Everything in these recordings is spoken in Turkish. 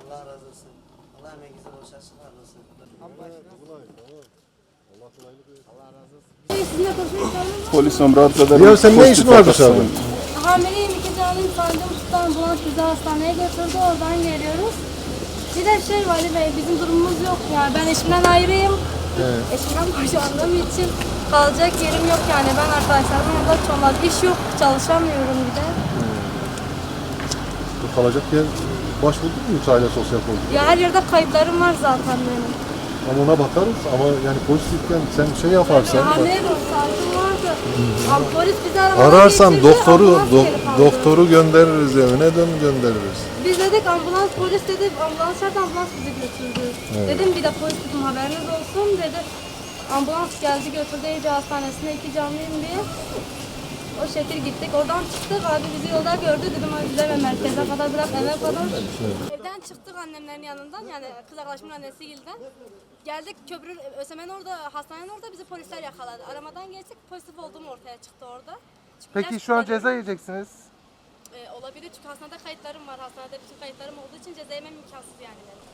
Allah razı olsun. Allah emeğinizi boşa çıkarmasın. Polis ömrü arkadaşlar. Ya sen ne işin var dışarıda? Hamileyim ikinci alayım sandım. Sultan ambulans bizi hastaneye götürdü. Oradan geliyoruz. Bir de şey Vali Bey bizim durumumuz yok ya. Ben eşimden ayrıyım. Eşimden boşandığım için kalacak yerim yok yani. Ben arkadaşlarımın yanında çoğunlar iş yok. Çalışamıyorum bir de. Kalacak yer başvurdun mu aile sosyal politika? Ya her yerde kayıtlarım var zaten benim. Ama ona bakarız ama yani pozitifken sen şey yaparsan Ya hamile saatim vardı. Ama polis bizi aramadan ararsan getirdi, doktoru ambulans do- doktoru göndeririz evine dön göndeririz. Biz dedik ambulans polis dedi ambulans şart ambulans bizi götürdü. Dedim bir de polis dedim haberiniz olsun dedi. Ambulans geldi götürdü Ece Hastanesi'ne iki canlıyım diye. O şekil gittik. Oradan çıktık. Abi bizi yolda gördü. Dedim hadi bize ve merkeze kadar bırak eve kadar. Evden çıktık annemlerin yanından. Yani kız arkadaşımın annesi gilden. Geldik köprü Ösemen orada hastanenin orada bizi polisler yakaladı. Aramadan geçtik pozitif olduğum ortaya çıktı orada. Çünkü Peki ilaç şu an kullanıyorum. ceza yiyeceksiniz. Ee, olabilir çünkü hastanede kayıtlarım var. Hastanede bütün kayıtlarım olduğu için ceza yemem imkansız yani benim.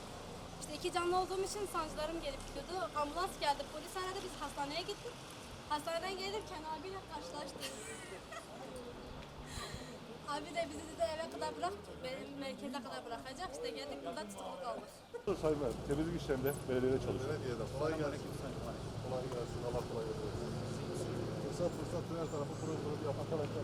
İşte iki canlı olduğum için sancılarım gelip gidiyordu. Ambulans geldi, polis aradı, biz hastaneye gittik. Hastaneden gelirken abiyle Abi de bizi de eve kadar bırak, benim merkeze kadar bırakacak. İşte geldik burada tutuklu kaldık. Sayın Valim, temizlik işlerinde belediyede çalışıyor. Belediyede. Kolay gelsin. Kolay gelsin. Allah kolay gelsin. Fırsat fırsat her tarafı pırıl pırıl yapan arkadaşlar.